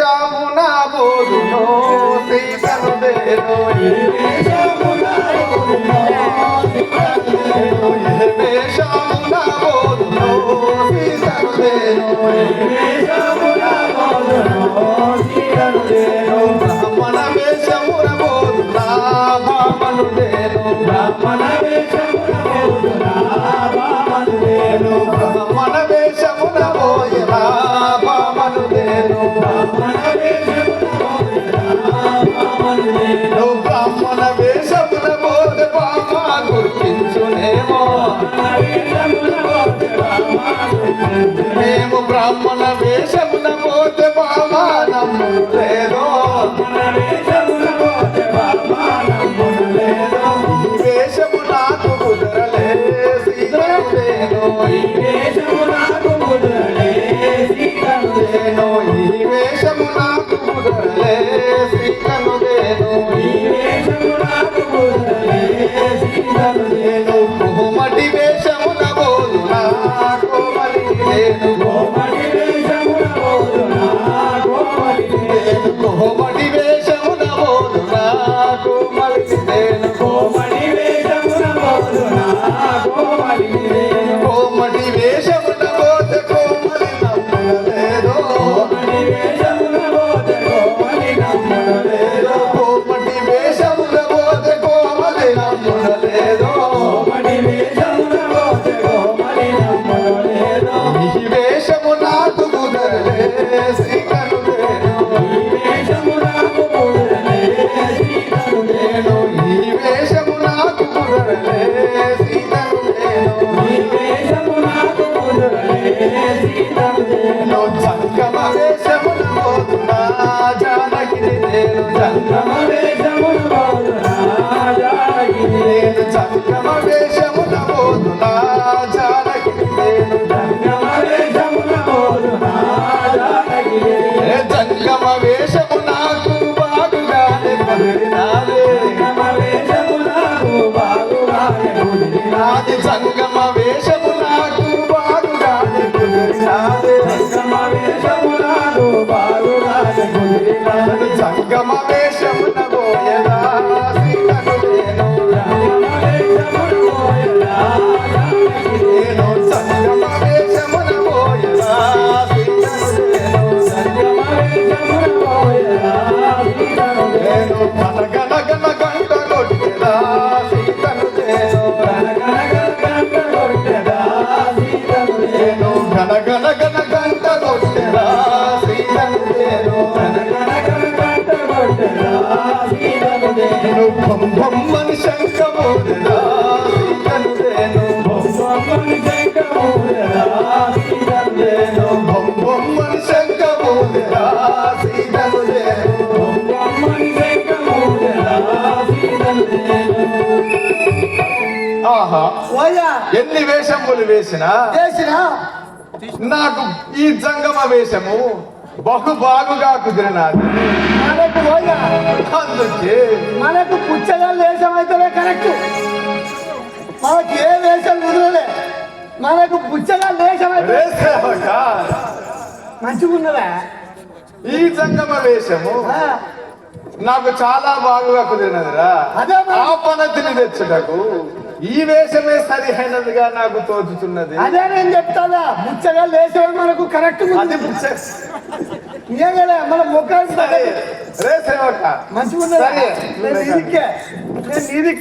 যাব না বলুন সেই ভালো Bye. Yeah. బొమ్మని సీతను నేను నేను బొమ్మని శంఖమోదెదా సీతను నేను ఆహా. ఎన్ని వేషములు వేసినా చేసిన నాకు ఈ జంగమ వేషము బహు బాగుగా కుదిరినది. మనకు అందుకే మనకు పుచ్చగా వేషం అయితేనే కరెక్ట్. మనకి ఏ వేషం కుదరలే. మనకు పుచ్చగా వేషం అయితే వేసేవక మంచిగా ఉన్నదా ఈ జంగమ వేషము నాకు చాలా బాగుగా కుదిరినదిరా. అదే. ఆ పనతిని తెచ్చుటకు ఈ వేషమే సరిహైనదిగా నాకు తోచుతున్నది. అదే నేను చెప్తాదా ముచ్చగా లేచేవాడు మనకు కరెక్ట్ అది ఏగలే మన సరే. రే సేవక మంచిగా. నేను నీదికే నేను నీది